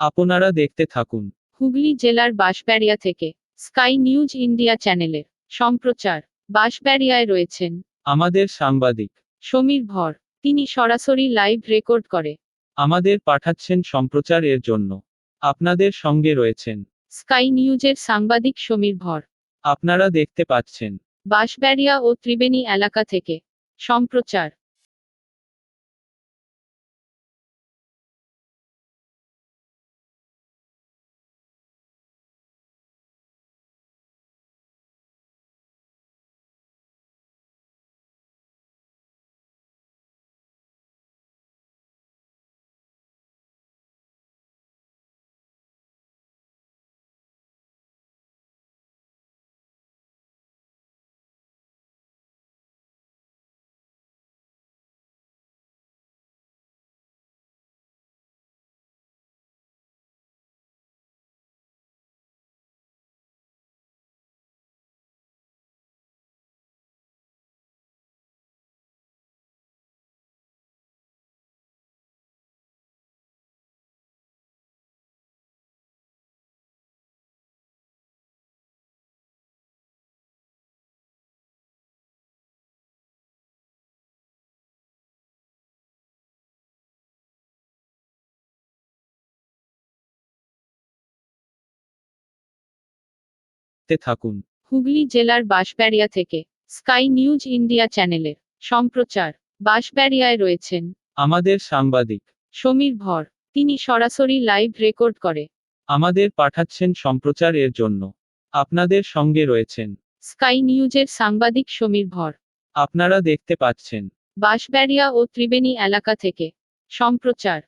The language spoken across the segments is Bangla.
আপনারা দেখতে থাকুন। হুগলি জেলার বাঁশবেড়িয়া থেকে স্কাই নিউজ ইন্ডিয়া চ্যানেলের সম্প্রচার বাঁশবেড়িয়ায় রয়েছেন। আমাদের সাংবাদিক। সমীর ভর তিনি সরাসরি লাইভ রেকর্ড করে। আমাদের পাঠাচ্ছেন সম্প্রচার এর জন্য। আপনাদের সঙ্গে রয়েছেন। স্কাই নিউজের সাংবাদিক সমীর ভর। আপনারা দেখতে পাচ্ছেন। বাঁশবেড়িয়া ও ত্রিবেণী এলাকা থেকে সম্প্রচার। দেখতে থাকুন। হুগলি জেলার বাঁশবেড়িয়া থেকে স্কাই নিউজ ইন্ডিয়া চ্যানেলের সম্প্রচার বাঁশবেড়িয়ায় রয়েছেন। আমাদের সাংবাদিক। সমীর ভর তিনি সরাসরি লাইভ রেকর্ড করে। আমাদের পাঠাচ্ছেন সম্প্রচার এর জন্য। আপনাদের সঙ্গে রয়েছেন। স্কাই নিউজের সাংবাদিক সমীর ভর। আপনারা দেখতে পাচ্ছেন। বাঁশবেড়িয়া ও ত্রিবেণী এলাকা থেকে সম্প্রচার।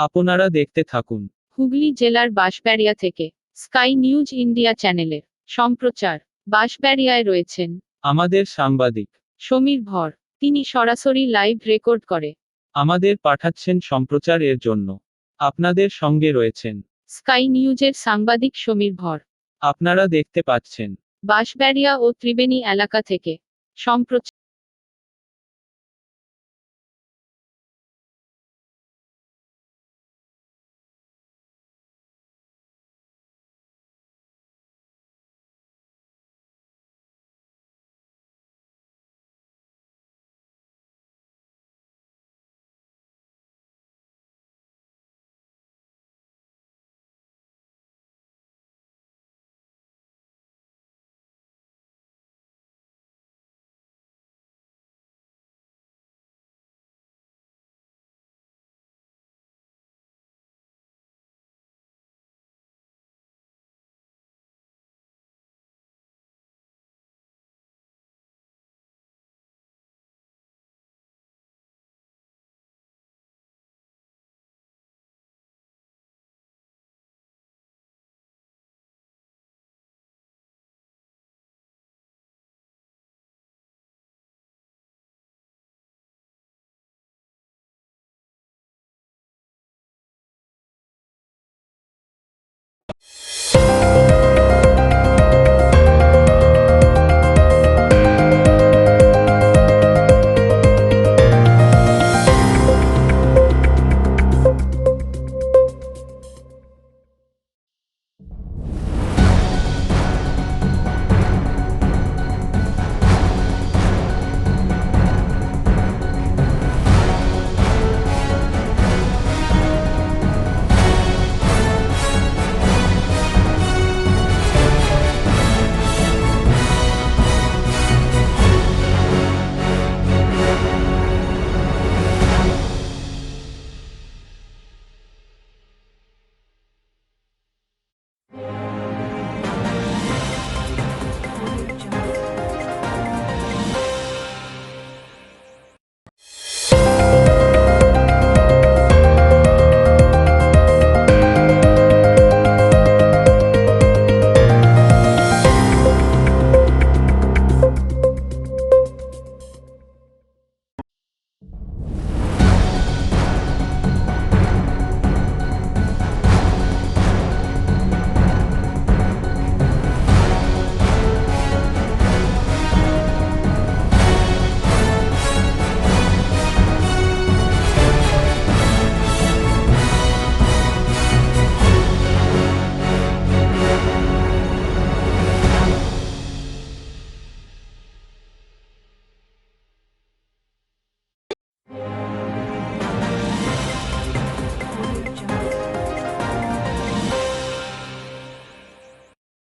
আপনারা দেখতে থাকুন। হুগলি জেলার বাঁশবেড়িয়া থেকে স্কাই নিউজ ইন্ডিয়া চ্যানেলের সম্প্রচার বাঁশবেড়িয়ায় রয়েছেন। আমাদের সাংবাদিক। সমীর ভর তিনি সরাসরি লাইভ রেকর্ড করে। আমাদের পাঠাচ্ছেন সম্প্রচার এর জন্য। আপনাদের সঙ্গে রয়েছেন। স্কাই নিউজের সাংবাদিক সমীর ভর। আপনারা দেখতে পাচ্ছেন। বাঁশবেড়িয়া ও ত্রিবেণী এলাকা থেকে সম্প্রচার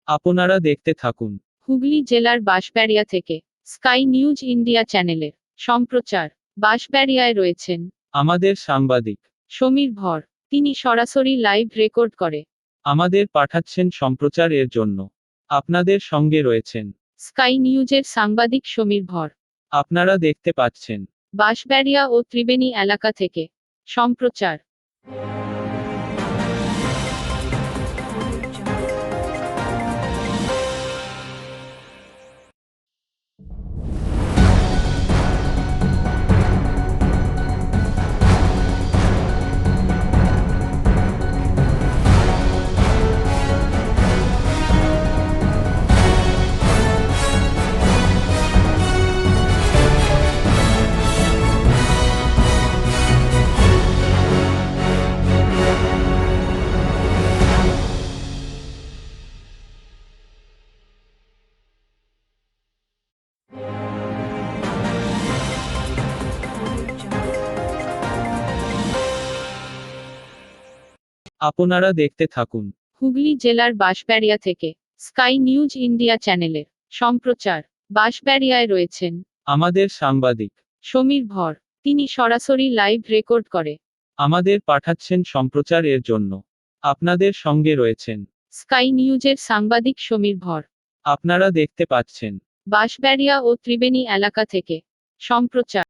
আপনারা দেখতে থাকুন। হুগলি জেলার বাঁশবেড়িয়া থেকে স্কাই নিউজ ইন্ডিয়া চ্যানেলের সম্প্রচার বাঁশবেড়িয়ায় রয়েছেন। আমাদের সাংবাদিক। সমীর ভর তিনি সরাসরি লাইভ রেকর্ড করে। আমাদের পাঠাচ্ছেন সম্প্রচার এর জন্য। আপনাদের সঙ্গে রয়েছেন। স্কাই নিউজের সাংবাদিক সমীর ভর। আপনারা দেখতে পাচ্ছেন। বাঁশবেড়িয়া ও ত্রিবেণী এলাকা থেকে সম্প্রচার। আপনারা দেখতে থাকুন। হুগলি জেলার বাঁশবেড়িয়া থেকে স্কাই নিউজ ইন্ডিয়া চ্যানেলের সম্প্রচার বাঁশবেড়িয়ায় রয়েছেন। আমাদের সাংবাদিক। সমীর ভর তিনি সরাসরি লাইভ রেকর্ড করে। আমাদের পাঠাচ্ছেন সম্প্রচার এর জন্য। আপনাদের সঙ্গে রয়েছেন। স্কাই নিউজের সাংবাদিক সমীর ভর। আপনারা দেখতে পাচ্ছেন। বাঁশবেড়িয়া ও ত্রিবেণী এলাকা থেকে সম্প্রচার।